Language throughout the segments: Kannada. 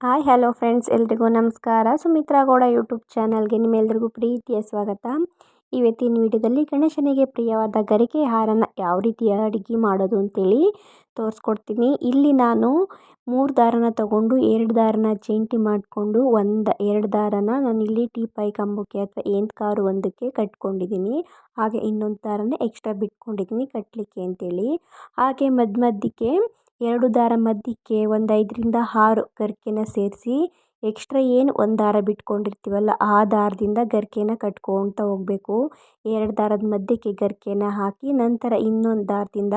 ಹಾಯ್, ಹಲೋ ಫ್ರೆಂಡ್ಸ್, ಎಲ್ರಿಗೂ ನಮಸ್ಕಾರ. ಸುಮಿತ್ರಾ ಗೌಡ ಯೂಟ್ಯೂಬ್ ಚಾನಲ್ಗೆ ನಿಮ್ಮೆಲ್ಲರಿಗೂ ಪ್ರೀತಿಯ ಸ್ವಾಗತ. ಇವತ್ತಿನ ವಿಡಿಯೋದಲ್ಲಿ ಗಣೇಶನಿಗೆ ಪ್ರಿಯವಾದ ಗರಿಕೆ ಹಾರನ ಯಾವ ರೀತಿ ಅಡುಗೆ ಮಾಡೋದು ಅಂತೇಳಿ ತೋರಿಸ್ಕೊಡ್ತೀನಿ. ಇಲ್ಲಿ ನಾನು ಮೂರು ದಾರನ ತಗೊಂಡು, ಎರಡು ದಾರನ ಜಂಟಿ ಮಾಡಿಕೊಂಡು, ಒಂದು, ಎರಡು ದಾರನ ನಾನು ಇಲ್ಲಿ ಟೀಪಾಯಿ ಕಂಬಕ್ಕೆ ಅಥವಾ ಏಂತ್ ಕಾರು ಒಂದಕ್ಕೆ ಕಟ್ಕೊಂಡಿದ್ದೀನಿ. ಹಾಗೆ ಇನ್ನೊಂದು ದಾರನ ಎಕ್ಸ್ಟ್ರಾ ಬಿಟ್ಕೊಂಡಿದ್ದೀನಿ ಕಟ್ಟಲಿಕ್ಕೆ ಅಂತೇಳಿ. ಹಾಗೆ ಮಧ್ಯ ಮಧ್ಯಕ್ಕೆ ಎರಡು ದಾರ ಮಧ್ಯಕ್ಕೆ ಒಂದು ಐದರಿಂದ ಆರು ಗರಿಕೆನ ಸೇರಿಸಿ, ಎಕ್ಸ್ಟ್ರಾ ಏನು ಒಂದು ದಾರ ಬಿಟ್ಕೊಂಡಿರ್ತೀವಲ್ಲ, ಆ ದಾರದಿಂದ ಗರಿಕೆನ ಕಟ್ಕೊಳ್ತಾ ಹೋಗಬೇಕು. ಎರಡು ದಾರದ ಮಧ್ಯಕ್ಕೆ ಗರಿಕೆನ ಹಾಕಿ, ನಂತರ ಇನ್ನೊಂದು ದಾರದಿಂದ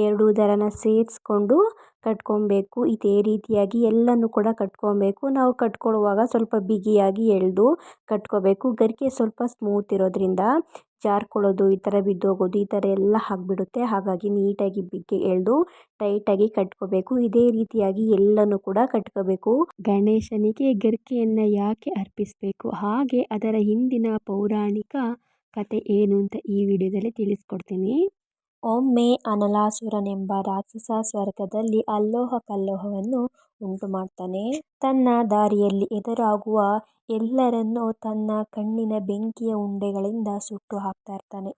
ಎರಡು ದಾರನ ಸೇರಿಸ್ಕೊಂಡು ಕಟ್ಕೊಬೇಕು, ಇದೇ ರೀತಿಯಾಗಿ ಎಲ್ಲನೂ ಕೂಡ ಕಟ್ಕೊಬೇಕು. ನಾವು ಕಟ್ಕೊಳ್ಳುವಾಗ ಸ್ವಲ್ಪ ಬಿಗಿಯಾಗಿ ಎಳೆದು ಕಟ್ಕೋಬೇಕು. ಗರಿಕೆ ಸ್ವಲ್ಪ ಸ್ಮೂತ್ ಇರೋದ್ರಿಂದ ಜಾರ್ಕೊಳ್ಳೋದು, ಈ ಥರ ಬಿದ್ದೋಗೋದು, ಈ ಥರ ಎಲ್ಲ ಆಗಿಬಿಡುತ್ತೆ. ಹಾಗಾಗಿ ನೀಟಾಗಿ ಬಿಗಿ, ಎಳೆದು ಟೈಟಾಗಿ ಕಟ್ಕೋಬೇಕು. ಇದೇ ರೀತಿಯಾಗಿ ಎಲ್ಲನೂ ಕೂಡ ಕಟ್ಕೋಬೇಕು. ಗಣೇಶನಿಗೆ ಗರಿಕೆಯನ್ನು ಯಾಕೆ ಅರ್ಪಿಸಬೇಕು? ಹಾಗೆ ಅದರ ಹಿಂದಿನ ಪೌರಾಣಿಕ ಕತೆ ಏನು ಅಂತ ಈ ವಿಡಿಯೋದಲ್ಲಿ ತಿಳಿಸ್ಕೊಡ್ತೀನಿ. ಒಮ್ಮೆ ಅನಲಾಸುರನೆಂಬ ರಾಕ್ಷಸ ಸ್ವರ್ಗದಲ್ಲಿ ಅಲ್ಲೋಹ ಕಲ್ಲೋಹವನ್ನು ಉಂಟು ಮಾಡ್ತಾನೆ ತನ್ನ ದಾರಿಯಲ್ಲಿ ಎದುರಾಗುವ ಎಲ್ಲರನ್ನೂ ತನ್ನ ಕಣ್ಣಿನ ಬೆಂಕಿಯ ಉಂಡೆಗಳಿಂದ ಸುಟ್ಟು ಹಾಕ್ತಾ ಇರ್ತಾನೆ.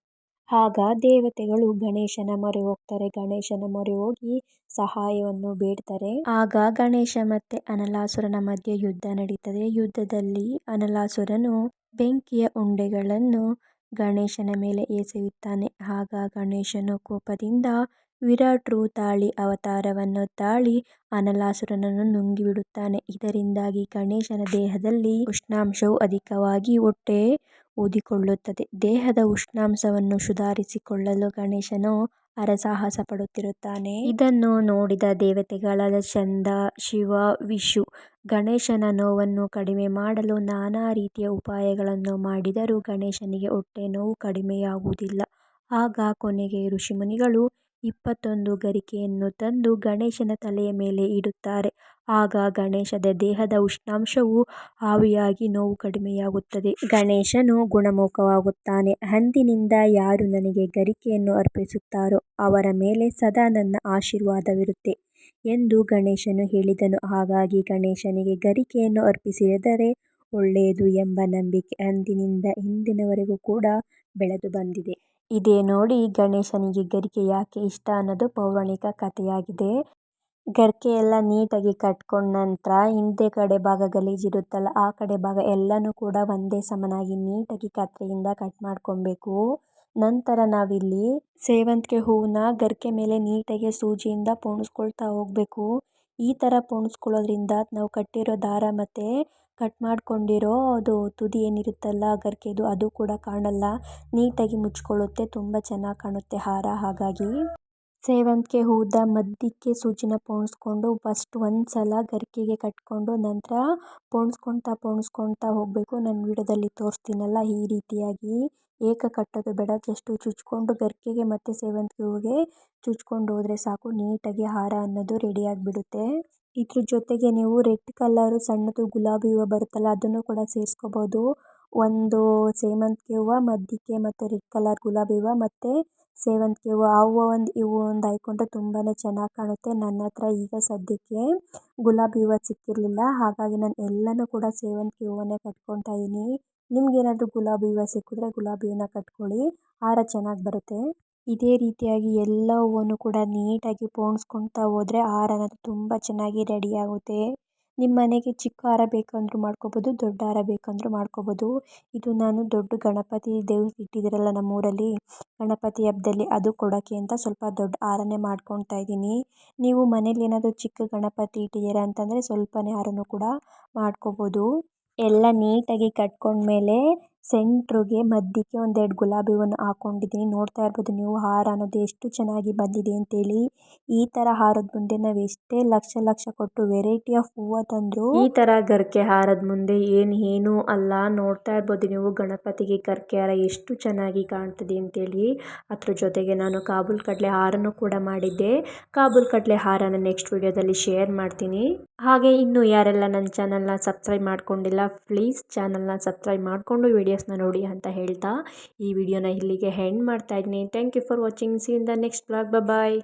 ಆಗ ದೇವತೆಗಳು ಗಣೇಶನ ಮೊರೆ ಹೋಗ್ತಾರೆ ಗಣೇಶನ ಮೊರೆ ಹೋಗಿ ಸಹಾಯವನ್ನು ಬೇಡ್ತಾರೆ. ಆಗ ಗಣೇಶ ಮತ್ತೆ ಅನಲಾಸುರನ ಮಧ್ಯೆ ಯುದ್ಧ ನಡೀತದೆ. ಯುದ್ಧದಲ್ಲಿ ಅನಲಾಸುರನು ಬೆಂಕಿಯ ಉಂಡೆಗಳನ್ನು ಗಣೇಶನ ಮೇಲೆ ಎಸೆಯುತ್ತಾನೆ. ಆಗ ಗಣೇಶನು ಕೋಪದಿಂದ ವಿರಾಟ್ ರೂ ತಾಳಿ ಅವತಾರವನ್ನು ತಾಳಿ ಅನಲಾಸುರನನ್ನು ನುಂಗಿಬಿಡುತ್ತಾನೆ. ಇದರಿಂದಾಗಿ ಗಣೇಶನ ದೇಹದಲ್ಲಿ ಉಷ್ಣಾಂಶವು ಅಧಿಕವಾಗಿ ಹೊಟ್ಟೆ ಊದಿಕೊಳ್ಳುತ್ತದೆ. ದೇಹದ ಉಷ್ಣಾಂಶವನ್ನು ಸುಧಾರಿಸಿಕೊಳ್ಳಲು ಗಣೇಶನು ಹರಸಾಹಸ ಪಡುತ್ತಿರುತ್ತಾನೆ. ಇದನ್ನು ನೋಡಿದ ದೇವತೆಗಳಾದ ಚಂದ, ಶಿವ ವಿಷು ಗಣೇಶನ ನೋವನ್ನು ಕಡಿಮೆ ಮಾಡಲು ನಾನಾ ರೀತಿಯ ಉಪಾಯಗಳನ್ನು ಮಾಡಿದರೂ ಗಣೇಶನಿಗೆ ಹೊಟ್ಟೆ ನೋವು ಕಡಿಮೆಯಾಗುವುದಿಲ್ಲ. ಆಗ ಕೊನೆಗೆ ಋಷಿಮುನಿಗಳು ಇಪ್ಪತ್ತೊಂದು ಗರಿಕೆಯನ್ನು ತಂದು ಗಣೇಶನ ತಲೆಯ ಮೇಲೆ ಇಡುತ್ತಾರೆ. ಆಗ ಗಣೇಶದ ದೇಹದ ಉಷ್ಣಾಂಶವು ಆವಿಯಾಗಿ ನೋವು ಕಡಿಮೆಯಾಗುತ್ತದೆ. ಗಣೇಶನು ಗುಣಮುಖವಾಗುತ್ತಾನೆ. ಅಂದಿನಿಂದ ಯಾರು ನನಗೆ ಗರಿಕೆಯನ್ನು ಅರ್ಪಿಸುತ್ತಾರೋ ಅವರ ಮೇಲೆ ಸದಾ ನನ್ನ ಆಶೀರ್ವಾದವಿರುತ್ತೆ. ಎಂದು ಗಣೇಶನು ಹೇಳಿದನು. ಹಾಗಾಗಿ ಗಣೇಶನಿಗೆ ಗರಿಕೆಯನ್ನು ಅರ್ಪಿಸಿದರೆ ಒಳ್ಳೆಯದು ಎಂಬ ನಂಬಿಕೆ ಅಂದಿನಿಂದ ಇಂದಿನವರೆಗೂ ಕೂಡ ಬೆಳೆದು ಬಂದಿದೆ. ಇದೇ ನೋಡಿ ಗಣೇಶನಿಗೆ ಗರಿಕೆ ಯಾಕೆ ಇಷ್ಟ ಅನ್ನೋದು ಪೌರಾಣಿಕ ಕಥೆಯಾಗಿದೆ. ಗರಿಕೆಯೆಲ್ಲ ನೀಟಾಗಿ ಕಟ್ಕೊಂಡ ನಂತರ ಹಿಂದೆ ಕಡೆ ಭಾಗ ಗಲೀಜಿರುತ್ತಲ್ಲ ಆ ಕಡೆ ಭಾಗ ಎಲ್ಲನೂ ಕೂಡ ಒಂದೇ ಸಮನಾಗಿ ನೀಟಾಗಿ ಕತ್ತರಿಯಿಂದ ಕಟ್ ಮಾಡ್ಕೊಬೇಕು. ನಂತರ ನಾವಿಲ್ಲಿ ಸೇವಂತಿಗೆ ಹೂವನ್ನ ಗರಿಕೆ ಮೇಲೆ ನೀಟಾಗಿ ಸೂಜಿಯಿಂದ ಪೋಣಿಸ್ಕೊಳ್ತಾ ಹೋಗಬೇಕು. ಈ ಥರ ಪೋಣಿಸ್ಕೊಳ್ಳೋದ್ರಿಂದ ನಾವು ಕಟ್ಟಿರೋ ದಾರ ಮತ್ತು ಕಟ್ ಮಾಡ್ಕೊಂಡಿರೋ ಅದು ತುದಿ ಏನಿರುತ್ತಲ್ಲ ಗರಿಕೆದು ಅದು ಕೂಡ ಕಾಣಲ್ಲ. ನೀಟಾಗಿ ಮುಚ್ಕೊಳ್ಳುತ್ತೆ, ತುಂಬ ಚೆನ್ನಾಗಿ ಕಾಣುತ್ತೆ ಹಾರ. ಹಾಗಾಗಿ ಸೇವಂತಿಗೆ ಹೂದ ಮಧ್ಯಕ್ಕೆ ಸೂಜಿನ ಪೋಣಿಸ್ಕೊಂಡು ಫಸ್ಟ್ ಒಂದು ಸಲ ಗರಿಕೆಗೆ ಕಟ್ಕೊಂಡು ನಂತರ ಪೋಣಿಸ್ಕೊಳ್ತಾ ಪೋಣಿಸ್ಕೊಳ್ತಾ ಹೋಗಬೇಕು. ನಾನು ವಿಡಿಯೋದಲ್ಲಿ ತೋರಿಸ್ತೀನಲ್ಲ ಈ ರೀತಿಯಾಗಿ. ಏಕ ಕಟ್ಟೋದು ಬೇಡ ಜಸ್ಟು ಚುಚ್ಕೊಂಡು ಗರ್ಕೆಗೆ ಮತ್ತು ಸೇವಂತಿಗೆ ಹೂವಿಗೆ ಚುಚ್ಕೊಂಡು ಹೋದರೆ ಸಾಕು. ನೀಟಾಗಿ ಹಾರ ಅನ್ನೋದು ರೆಡಿ ಆಗಿಬಿಡುತ್ತೆ. ಇದ್ರ ಜೊತೆಗೆ ನೀವು ರೆಡ್ ಕಲರು, ಸಣ್ಣದು ಗುಲಾಬಿ ಹೂವು ಬರುತ್ತಲ್ಲ, ಅದನ್ನು ಕೂಡ ಸೇರಿಸ್ಕೋಬೋದು. ಒಂದು ಸೇವಂತಿಗೆ ಹೂವು ಮಧ್ಯಕ್ಕೆ ಮತ್ತು ರೆಡ್ ಕಲರ್ ಗುಲಾಬಿ ಹೂವು ಮತ್ತು ಸೇವಂತಿಗೆ ಹೂವು. ಆ ಹೂವು ಒಂದು ಹೂವು ಒಂದು ಹಾಯ್ಕೊಂಡ್ರೆ ತುಂಬಾ ಚೆನ್ನಾಗಿ ಕಾಣುತ್ತೆ. ನನ್ನ ಹತ್ರ ಈಗ ಸದ್ಯಕ್ಕೆ ಗುಲಾಬಿ ಹೂವು ಸಿಕ್ಕಿರಲಿಲ್ಲ. ಹಾಗಾಗಿ ನಾನು ಎಲ್ಲನೂ ಕೂಡ ಸೇವಂತಿಗೆ ಹೂವನ್ನೇ ಕಟ್ಕೊತಾ ಇದ್ದೀನಿ ನಿಮ್ಗೇನಾದರೂ ಗುಲಾಬಿ ಹೂವು ಸಿಕ್ಕಿದ್ರೆ ಗುಲಾಬಿ ಹೂವನ್ನ ಕಟ್ಕೊಳ್ಳಿ ಹಾರ ಚೆನ್ನಾಗಿ ಬರುತ್ತೆ. ಇದೇ ರೀತಿಯಾಗಿ ಎಲ್ಲ ಹೂವನ್ನು ಕೂಡ ನೀಟಾಗಿ ಪೋಣಿಸ್ಕೊಳ್ತಾ ಹೋದರೆ ಹಾರ ಅನ್ನೋದು ತುಂಬ ಚೆನ್ನಾಗಿ ರೆಡಿ ಆಗುತ್ತೆ. ನಿಮ್ಮ ಮನೆಗೆ ಚಿಕ್ಕ ಹಾರ ಬೇಕಂದ್ರೂ ಮಾಡ್ಕೋಬೋದು, ದೊಡ್ಡ ಹಾರ ಬೇಕಂದ್ರೂ ಮಾಡ್ಕೋಬೋದು. ಇದು ನಾನು ದೊಡ್ಡ ಗಣಪತಿ ದೇವ್ರು ಇಟ್ಟಿದ್ದೀರಲ್ಲ ನಮ್ಮೂರಲ್ಲಿ, ಗಣಪತಿ ಹಬ್ಬದಲ್ಲಿ ಅದು ಕೊಡೋಕ್ಕೆ ಅಂತ ಸ್ವಲ್ಪ ದೊಡ್ಡ ಹಾರನೇ ಮಾಡ್ಕೊತಾ ಇದ್ದೀನಿ. ನೀವು ಮನೇಲಿ ಏನಾದರೂ ಚಿಕ್ಕ ಗಣಪತಿ ಇಟ್ಟಿದ್ದೀರಾ ಅಂತಂದರೆ ಸ್ವಲ್ಪನೇ ಹಾರನೂ ಕೂಡ ಮಾಡ್ಕೋಬೋದು. ಎಲ್ಲ ನೀಟಾಗಿ ಕಟ್ಕೊಂಡ್ಮೇಲೆ ಸೆಂಟ್ರಿಗೆ ಮಧ್ಯಕ್ಕೆ ಒಂದೆರಡು ಗುಲಾಬಿ ಹೂವನ್ನು ಹಾಕೊಂಡಿದ್ದೀನಿ. ನೋಡ್ತಾ ಇರ್ಬೋದು ನೀವು, ಹಾರ ಅನ್ನೋದು ಎಷ್ಟು ಚೆನ್ನಾಗಿ ಬಂದಿದೆ ಅಂತೇಳಿ. ಈ ಥರ ಹಾರದ ಮುಂದೆ ನಾವು ಎಷ್ಟೇ ಲಕ್ಷ ಲಕ್ಷ ಕೊಟ್ಟು ವೆರೈಟಿ ಆಫ್ ಹೂವು ತಂದ್ರು ಈ ತರ ಗರ್ಕೆ ಹಾರದ ಮುಂದೆ ಏನು ಏನೂ ಅಲ್ಲ. ನೋಡ್ತಾ ಇರ್ಬೋದು ನೀವು, ಗಣಪತಿಗೆ ಗರ್ಕೆ ಹಾರ ಎಷ್ಟು ಚೆನ್ನಾಗಿ ಕಾಣ್ತಿದೆ ಅಂತೇಳಿ. ಅದ್ರ ಜೊತೆಗೆ ನಾನು ಕಾಬೂಲ್ ಕಡಲೆ ಹಾರನೂ ಕೂಡ ಮಾಡಿದ್ದೆ. ಕಾಬೂಲ್ ಕಡಲೆ ಹಾರನ ನೆಕ್ಸ್ಟ್ ವಿಡಿಯೋದಲ್ಲಿ ಶೇರ್ ಮಾಡ್ತೀನಿ. ಹಾಗೆ ಇನ್ನು ಯಾರೆಲ್ಲ ನನ್ನ ಚಾನಲ್ನ ಸಬ್ಸ್ಕ್ರೈಬ್ ಮಾಡ್ಕೊಂಡಿಲ್ಲ ಪ್ಲೀಸ್ ಚಾನಲ್ನ ಸಬ್ಸ್ಕ್ರೈಬ್ ಮಾಡಿಕೊಂಡು ವೀಡಿಯೋಸ್ನ ನೋಡಿ ಅಂತ ಹೇಳ್ತಾ ಈ ವಿಡಿಯೋನ ಇಲ್ಲಿಗೆ ಹೆಂಡ್ ಮಾಡ್ತಾ ಇದ್ದೀನಿ. Thank you for watching see in the next blog bye